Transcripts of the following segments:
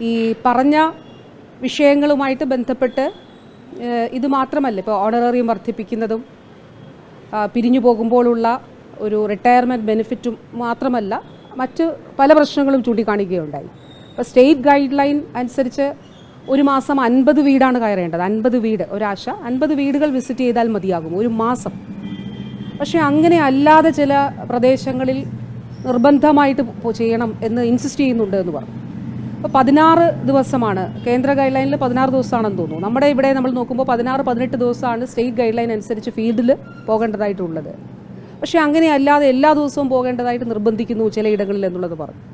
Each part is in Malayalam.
ഈ പറഞ്ഞ വിഷയങ്ങളുമായിട്ട് ബന്ധപ്പെട്ട് ഇത് മാത്രമല്ല ഇപ്പോൾ ഓണറേറിയം വർദ്ധിപ്പിക്കുന്നതും പിരിഞ്ഞു പോകുമ്പോഴുള്ള ഒരു റിട്ടയർമെന്റ് ബെനിഫിറ്റും മാത്രമല്ല മറ്റ് പല പ്രശ്നങ്ങളും ചൂണ്ടിക്കാണിക്കുകയുണ്ടായി. അപ്പോൾ സ്റ്റേറ്റ് ഗൈഡ് ലൈൻ അനുസരിച്ച് ഒരു മാസം അൻപത് വീടാണ് കയറേണ്ടത്. അൻപത് വീട് ഒരാശ അൻപത് വീടുകൾ വിസിറ്റ് ചെയ്താൽ മതിയാകും ഒരു മാസം. പക്ഷേ അങ്ങനെ അല്ലാതെ ചില പ്രദേശങ്ങളിൽ നിർബന്ധമായിട്ട് ചെയ്യണം എന്ന് ഇൻസിസ്റ്റ് ചെയ്യുന്നുണ്ട് എന്ന് പറഞ്ഞു. അപ്പോൾ പതിനാറ് ദിവസമാണ്. കേന്ദ്ര ഗൈഡ് ലൈനിൽ പതിനാറ് ദിവസമാണെന്ന് തോന്നുന്നു. നമ്മുടെ ഇവിടെ നമ്മൾ നോക്കുമ്പോൾ പതിനാറ് പതിനെട്ട് ദിവസമാണ് സ്റ്റേറ്റ് ഗൈഡ് ലൈൻ അനുസരിച്ച് ഫീൽഡിൽ പോകേണ്ടതായിട്ടുള്ളത്. പക്ഷേ അങ്ങനെ അല്ലാതെ എല്ലാ ദിവസവും പോകേണ്ടതായിട്ട് നിർബന്ധിക്കുന്നു ചിലയിടങ്ങളിൽ എന്നുള്ളത് പറഞ്ഞു.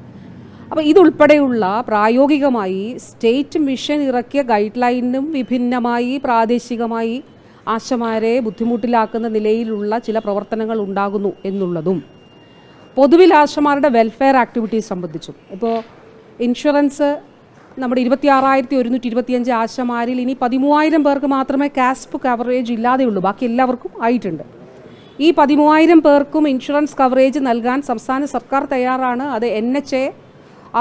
അപ്പോൾ ഇതുൾപ്പെടെയുള്ള പ്രായോഗികമായി സ്റ്റേറ്റ് മിഷൻ ഇറക്കിയ ഗൈഡ് ലൈനും വിഭിന്നമായി പ്രാദേശികമായി ആശമാരെ ബുദ്ധിമുട്ടിലാക്കുന്ന നിലയിലുള്ള ചില പ്രവർത്തനങ്ങൾ ഉണ്ടാകുന്നു എന്നുള്ളതും പൊതുവിൽ ആശമാരുടെ വെൽഫെയർ ആക്ടിവിറ്റീസ് സംബന്ധിച്ചും. ഇപ്പോൾ ഇൻഷുറൻസ് നമ്മുടെ ഇരുപത്തി ആറായിരത്തി ഒരുന്നൂറ്റി ഇരുപത്തിയഞ്ച് ആശമാരിൽ ഇനി പതിമൂവായിരം പേർക്ക് മാത്രമേ കാസ്പ് കവറേജ് ഇല്ലാതെയുള്ളൂ. ബാക്കി എല്ലാവർക്കും ആയിട്ടുണ്ട്. ഈ പതിമൂവായിരം പേർക്കും ഇൻഷുറൻസ് കവറേജ് നൽകാൻ സംസ്ഥാന സർക്കാർ തയ്യാറാണ്. അത് എൻ എച്ച് എ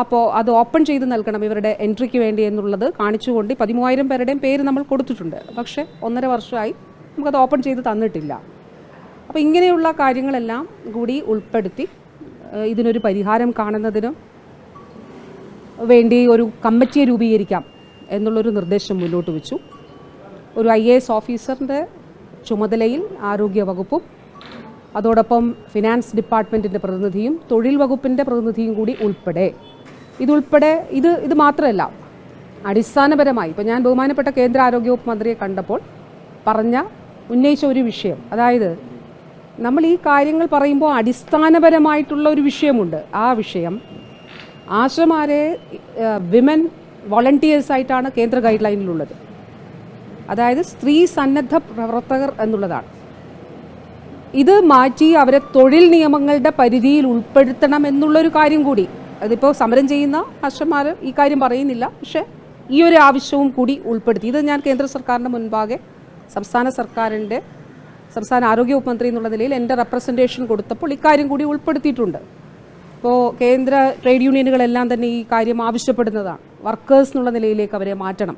അപ്പോൾ അത് ഓപ്പൺ ചെയ്ത് നൽകണം ഇവരുടെ എൻട്രിക്ക് വേണ്ടി എന്നുള്ളത് കാണിച്ചുകൊണ്ട് പതിമൂവായിരം പേരുടെയും പേര് നമ്മൾ കൊടുത്തിട്ടുണ്ട്. പക്ഷേ ഒന്നര വർഷമായി നമുക്കത് ഓപ്പൺ ചെയ്ത് തന്നിട്ടില്ല. അപ്പോൾ ഇങ്ങനെയുള്ള കാര്യങ്ങളെല്ലാം കൂടി ഉൾപ്പെടുത്തി ഇതിനൊരു പരിഹാരം കാണുന്നതിനും വേണ്ടി ഒരു കമ്മിറ്റിയെ രൂപീകരിക്കാം എന്നുള്ളൊരു നിർദ്ദേശം മുന്നോട്ട് വെച്ചു. ഒരു ഐ എ എസ് ഓഫീസറിന്റെ ചുമതലയിൽ ആരോഗ്യ വകുപ്പും അതോടൊപ്പം ഫിനാൻസ് ഡിപ്പാർട്ട്മെന്റിന്റെ പ്രതിനിധിയും തൊഴിൽ വകുപ്പിന്റെ പ്രതിനിധിയും കൂടി ഉൾപ്പെടെ. ഇതുൾപ്പെടെ ഇത് ഇത് മാത്രമല്ല അടിസ്ഥാനപരമായി ഇപ്പോൾ ഞാൻ ബഹുമാനപ്പെട്ട കേന്ദ്ര ആരോഗ്യവകുപ്പ് മന്ത്രിയെ കണ്ടപ്പോൾ പറഞ്ഞ ഉന്നയിച്ച ഒരു വിഷയം. അതായത് നമ്മൾ ഈ കാര്യങ്ങൾ പറയുമ്പോൾ അടിസ്ഥാനപരമായിട്ടുള്ള ഒരു വിഷയമുണ്ട്. ആ വിഷയം ആശമാരെ വിമൻ വോളണ്ടിയേഴ്സായിട്ടാണ് കേന്ദ്ര ഗൈഡ് ലൈനിലുള്ളത് അതായത് സ്ത്രീ സന്നദ്ധ പ്രവർത്തകർ എന്നുള്ളതാണ്. ഇത് മാറ്റി അവരെ തൊഴിൽ നിയമങ്ങളുടെ പരിധിയിൽ ഉൾപ്പെടുത്തണം എന്നുള്ളൊരു കാര്യം കൂടി. അതിപ്പോൾ സമരം ചെയ്യുന്ന ആശന്മാർ ഈ കാര്യം പറയുന്നില്ല. പക്ഷേ ഈ ഒരു ആവശ്യവും കൂടി ഉൾപ്പെടുത്തി. ഇത് ഞാൻ കേന്ദ്ര സർക്കാരിന്റെ മുൻപാകെ സംസ്ഥാന സർക്കാരിന്റെ സംസ്ഥാന ആരോഗ്യ മന്ത്രി എന്നുള്ള നിലയിൽ എന്റെ റെപ്രസെന്റേഷൻ കൊടുത്തപ്പോൾ ഇക്കാര്യം കൂടി ഉൾപ്പെടുത്തിയിട്ടുണ്ട്. ഇപ്പോൾ കേന്ദ്ര ട്രേഡ് യൂണിയനുകളെല്ലാം തന്നെ ഈ കാര്യം ആവശ്യപ്പെടുന്നതാണ്. വർക്കേഴ്സ് എന്നുള്ള നിലയിലേക്ക് അവരെ മാറ്റണം.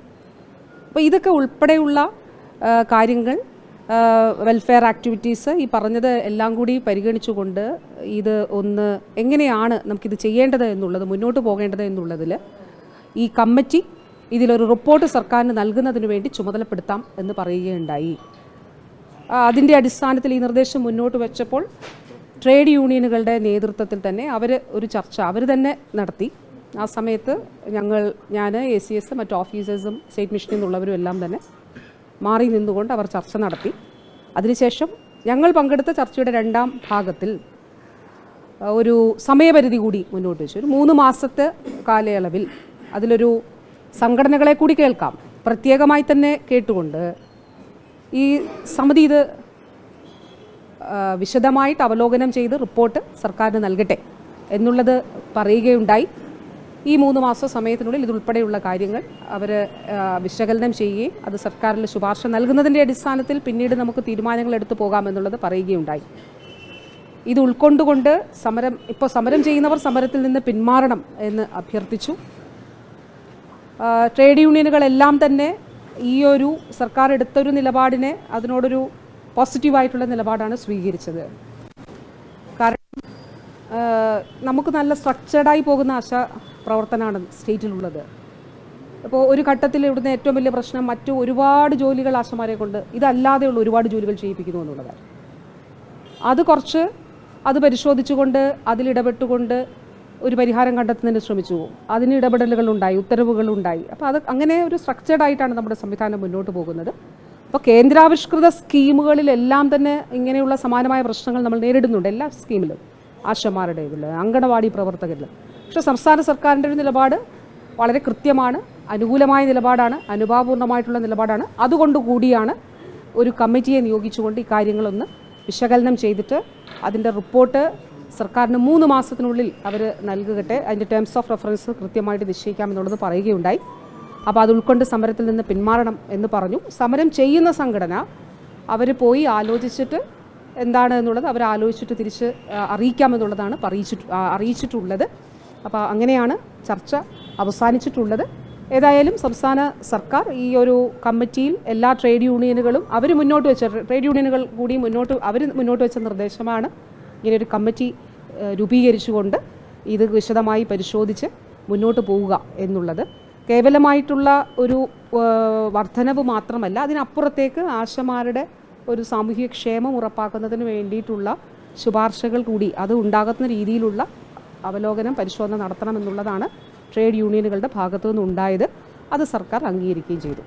അപ്പോൾ ഇതൊക്കെ ഉൾപ്പെടെയുള്ള കാര്യങ്ങൾ വെൽഫെയർ ആക്ടിവിറ്റീസ് ഈ പറഞ്ഞത് എല്ലാം കൂടി പരിഗണിച്ചുകൊണ്ട് ഇത് ഒന്ന് എങ്ങനെയാണ് നമുക്കിത് ചെയ്യേണ്ടത് എന്നുള്ളത് മുന്നോട്ട് പോകേണ്ടത് എന്നുള്ളതിൽ ഈ കമ്മിറ്റി ഇതിലൊരു റിപ്പോർട്ട് സർക്കാരിന് നൽകുന്നതിന് വേണ്ടി ചുമതലപ്പെടുത്താം എന്ന് പറയുകയുണ്ടായി. അതിന്റെ അടിസ്ഥാനത്തിൽ ഈ നിർദ്ദേശം മുന്നോട്ട് വെച്ചപ്പോൾ ട്രേഡ് യൂണിയനുകളുടെ നേതൃത്വത്തിൽ തന്നെ അവർ ഒരു ചർച്ച അവർ തന്നെ നടത്തി. ആ സമയത്ത് ഞങ്ങൾ ഞാൻ എ സി എസ് മറ്റ് ഓഫീസേഴ്സും സ്റ്റേറ്റ് മിഷനിൽ നിന്നുള്ളവരും എല്ലാം തന്നെ മാറി നിന്നുകൊണ്ട് അവർ ചർച്ച നടത്തി. അതിനുശേഷം ഞങ്ങൾ പങ്കെടുത്ത ചർച്ചയുടെ രണ്ടാം ഭാഗത്തിൽ ഒരു സമയപരിധി കൂടി മുന്നോട്ട് വെച്ചു. ഒരു മൂന്ന് മാസത്തെ കാലയളവിൽ അതിലൊരു സംഘടനകളെ കൂടി കേൾക്കാം. പ്രത്യേകമായി തന്നെ കേട്ടുകൊണ്ട് ഈ സമിതി ഇത് വിശദമായിട്ട് അവലോകനം ചെയ്ത് റിപ്പോർട്ട് സർക്കാരിന് നൽകട്ടെ എന്നുള്ളത് പറയുകയുണ്ടായി. ഈ മൂന്ന് മാസ സമയത്തിനുള്ളിൽ ഇതുൾപ്പെടെയുള്ള കാര്യങ്ങൾ അവർ വിശകലനം ചെയ്യുകയും അത് സർക്കാരിൽ ശുപാർശ നൽകുന്നതിന്റെ അടിസ്ഥാനത്തിൽ പിന്നീട് നമുക്ക് തീരുമാനങ്ങൾ എടുത്തു പോകാമെന്നുള്ളത് പറയുകയുണ്ടായി. ഇത് ഉൾക്കൊണ്ടുകൊണ്ട് സമരം ഇപ്പോൾ സമരം ചെയ്യുന്നവർ സമരത്തിൽ നിന്ന് പിന്മാറണം എന്ന് അഭ്യർത്ഥിച്ചു. ട്രേഡ് യൂണിയനുകളെല്ലാം തന്നെ ഈ ഒരു സർക്കാർ എടുത്തൊരു നിലപാടിനെ അതിനോടൊരു പോസിറ്റീവായിട്ടുള്ള നിലപാടാണ് സ്വീകരിച്ചത്. കാരണം നമുക്ക് നല്ല സ്ട്രക്ചേർഡായി പോകുന്ന ആശ പ്രവർത്തനമാണ് സ്റ്റേറ്റിലുള്ളത്. അപ്പോൾ ഒരു ഘട്ടത്തിൽ ഇവിടുന്ന് ഏറ്റവും വലിയ പ്രശ്നം മറ്റു ഒരുപാട് ജോലികൾ ആശമാരെ കൊണ്ട് ഇതല്ലാതെയുള്ള ഒരുപാട് ജോലികൾ ചെയ്യിപ്പിക്കുന്നു എന്നുള്ളതാണ്. അത് കുറച്ച് അത് പരിശോധിച്ചുകൊണ്ട് അതിലിടപെട്ടുകൊണ്ട് ഒരു പരിഹാരം കണ്ടെത്തുന്നതിന് ശ്രമിച്ചു. അതിന് ഇടപെടലുകളുണ്ടായി ഉത്തരവുകളുണ്ടായി അപ്പോൾ അത് അങ്ങനെ ഒരു സ്ട്രക്ചേർഡായിട്ടാണ് നമ്മുടെ സംവിധാനം മുന്നോട്ട് പോകുന്നത്. അപ്പോൾ കേന്ദ്രാവിഷ്കൃത സ്കീമുകളിലെല്ലാം തന്നെ ഇങ്ങനെയുള്ള സമാനമായ പ്രശ്നങ്ങൾ നമ്മൾ നേരിടുന്നുണ്ട് എല്ലാ സ്കീമിലും ആശമാരുടെ ഇതിൽ അങ്കണവാടി പ്രവർത്തകരിൽ പക്ഷേ സംസ്ഥാന സർക്കാരിന്റെ ഒരു നിലപാട് വളരെ കൃത്യമാണ് അനുകൂലമായ നിലപാടാണ് അനുഭാവപൂർണമായിട്ടുള്ള നിലപാടാണ്. അതുകൊണ്ട് കൂടിയാണ് ഒരു കമ്മിറ്റിയെ നിയോഗിച്ചുകൊണ്ട് ഈ കാര്യങ്ങളൊന്ന് വിശകലനം ചെയ്തിട്ട് അതിന്റെ റിപ്പോർട്ട് സർക്കാരിന് മൂന്ന് മാസത്തിനുള്ളിൽ അവർ നൽകട്ടെ അതിന്റെ ടേംസ് ഓഫ് റെഫറൻസ് കൃത്യമായിട്ട് നിശ്ചയിക്കാമെന്നുള്ളത് പറയുകയുണ്ടായി. അപ്പോൾ അത് ഉൾക്കൊണ്ട് സമരത്തിൽ നിന്ന് പിന്മാറണം എന്ന് പറഞ്ഞു. സമരം ചെയ്യുന്ന സംഘടന അവർ പോയി ആലോചിച്ചിട്ട് എന്താണ് എന്നുള്ളത് അവർ ആലോചിച്ചിട്ട് തിരിച്ച് അറിയിക്കാമെന്നുള്ളതാണ് പറയിച്ചിട്ട് അറിയിച്ചിട്ടുള്ളത്. അപ്പോൾ അങ്ങനെയാണ് ചർച്ച അവസാനിച്ചിട്ടുള്ളത്. ഏതായാലും സംസ്ഥാന സർക്കാർ ഈ ഒരു കമ്മിറ്റിയിൽ എല്ലാ ട്രേഡ് യൂണിയനുകളും അവർ മുന്നോട്ട് വെച്ച ട്രേഡ് യൂണിയനുകൾ കൂടി മുന്നോട്ട് അവർ മുന്നോട്ട് വെച്ച നിർദ്ദേശമാണ് ഇങ്ങനെ ഒരു കമ്മിറ്റി രൂപീകരിച്ചുകൊണ്ട് ഇത് വിശദമായി പരിശോധിച്ച് മുന്നോട്ട് പോവുക എന്നുള്ളത്. കേവലമായിട്ടുള്ള ഒരു വർധനവ് മാത്രമല്ല അതിനപ്പുറത്തേക്ക് ആശമാരുടെ ഒരു സാമൂഹിക ക്ഷേമം ഉറപ്പാക്കുന്നതിന് വേണ്ടിയിട്ടുള്ള ശുപാർശകൾ കൂടി അത് ഉണ്ടാകുന്ന രീതിയിലുള്ള അവലോകനം പരിശോധന നടത്തണമെന്നുള്ളതാണ് ട്രേഡ് യൂണിയനുകളുടെ ഭാഗത്തു നിന്നുണ്ടായത് അത് സർക്കാർ അംഗീകരിക്കുകയും ചെയ്തു.